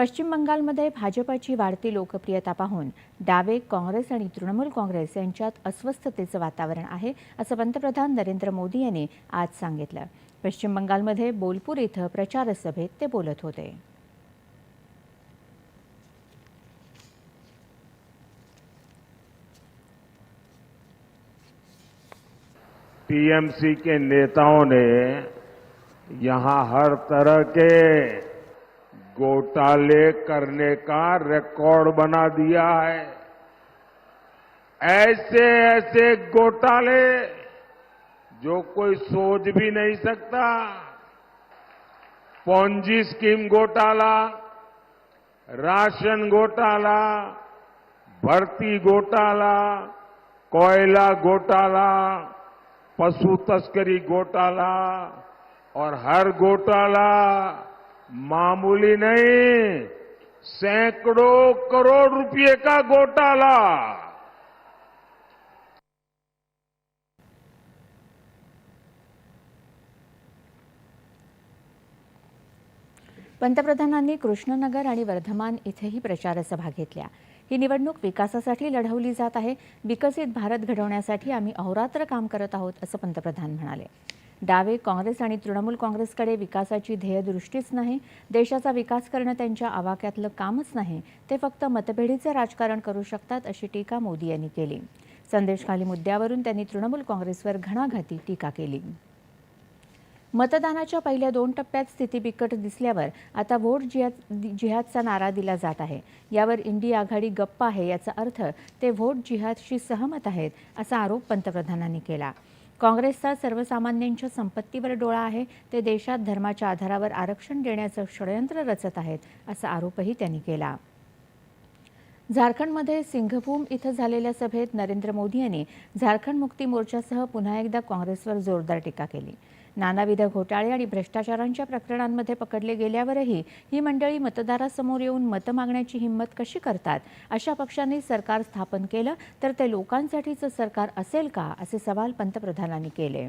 पश्चिम बंगालमध्ये भाजपाची वाढती लोकप्रियता पाहून डावे काँग्रेस आणि तृणमूल काँग्रेस यांच्यात अस्वस्थतेचं वातावरण आहे असं पंतप्रधान नरेंद्र मोदी यांनी आज सांगितलं. पश्चिम बंगालमध्ये बोलपूर इथं प्रचार सभेत ते बोलत होते. पीएमसी के नेताओं ने यहां हर तरह के घोटाले करने का रिकॉर्ड बना दिया है। ऐसे ऐसे घोटाले जो कोई सोच भी नहीं सकता। पॉन्जी स्कीम घोटाला राशन घोटाला भर्ती घोटाला कोयला घोटाला पशु तस्करी घोटाला और हर घोटाला मामूली नहीं सैकड़ों करोड़ रुपये का घोटाला। पंतप्रधानांनी कृष्णनगर आणि वर्धमान इथेही प्रचारसभा घेतल्या. ही निवडणूक विकासासाठी लढवली जात आहे. विकसित भारत घडवण्यासाठी आम्ही अहोरात्र काम करत आहोत असं पंतप्रधान म्हणाले. डावे काँग्रेस आणि तृणमूल काँग्रेसकडे विकासाची ध्येयदृष्टीच नाही देशाचा विकास करणं त्यांच्या आवाक्यातलं कामच नाही ते फक्त मतपेढीचं राजकारण करू शकतात अशी टीका मोदी यांनी केली. संदेशखाली मुद्द्यावरून त्यांनी तृणमूल काँग्रेसवर घणाघाती टीका केली. मतदानाच्या पहिल्या दोन टप्प्यात स्थिती बिकट दिसल्यावर आता व्होट जिहाद जिहादचा नारा दिला जात आहे. यावर इंडी आघाडी गप्प आहे याचा अर्थ ते व्होट जिहादशी सहमत आहेत असा आरोप पंतप्रधानांनी केला. काँग्रेसचा सर्वसामान्यांच्या संपत्तीवर डोळा आहे. ते देशात धर्माच्या आधारावर आरक्षण देण्याचं षडयंत्र रचत आहेत असा आरोपही त्यांनी केला. झारखंडमध्ये सिंघभूम इथं झालेल्या सभेत नरेंद्र मोदी यांनी झारखंड मुक्ती मोर्चासह पुन्हा एकदा काँग्रेसवर जोरदार टीका केली. नानाविध घोटाळे आणि भ्रष्टाचारांच्या प्रकरणांमध्ये पकडले गेल्यावरही ही मंडळी मतदारासमोर येऊन मतं मागण्याची हिंमत कशी करतात? अशा पक्षांनी सरकार स्थापन केलं तर ते लोकांसाठीचं सरकार असेल का? असे सवाल पंतप्रधानांनी केले.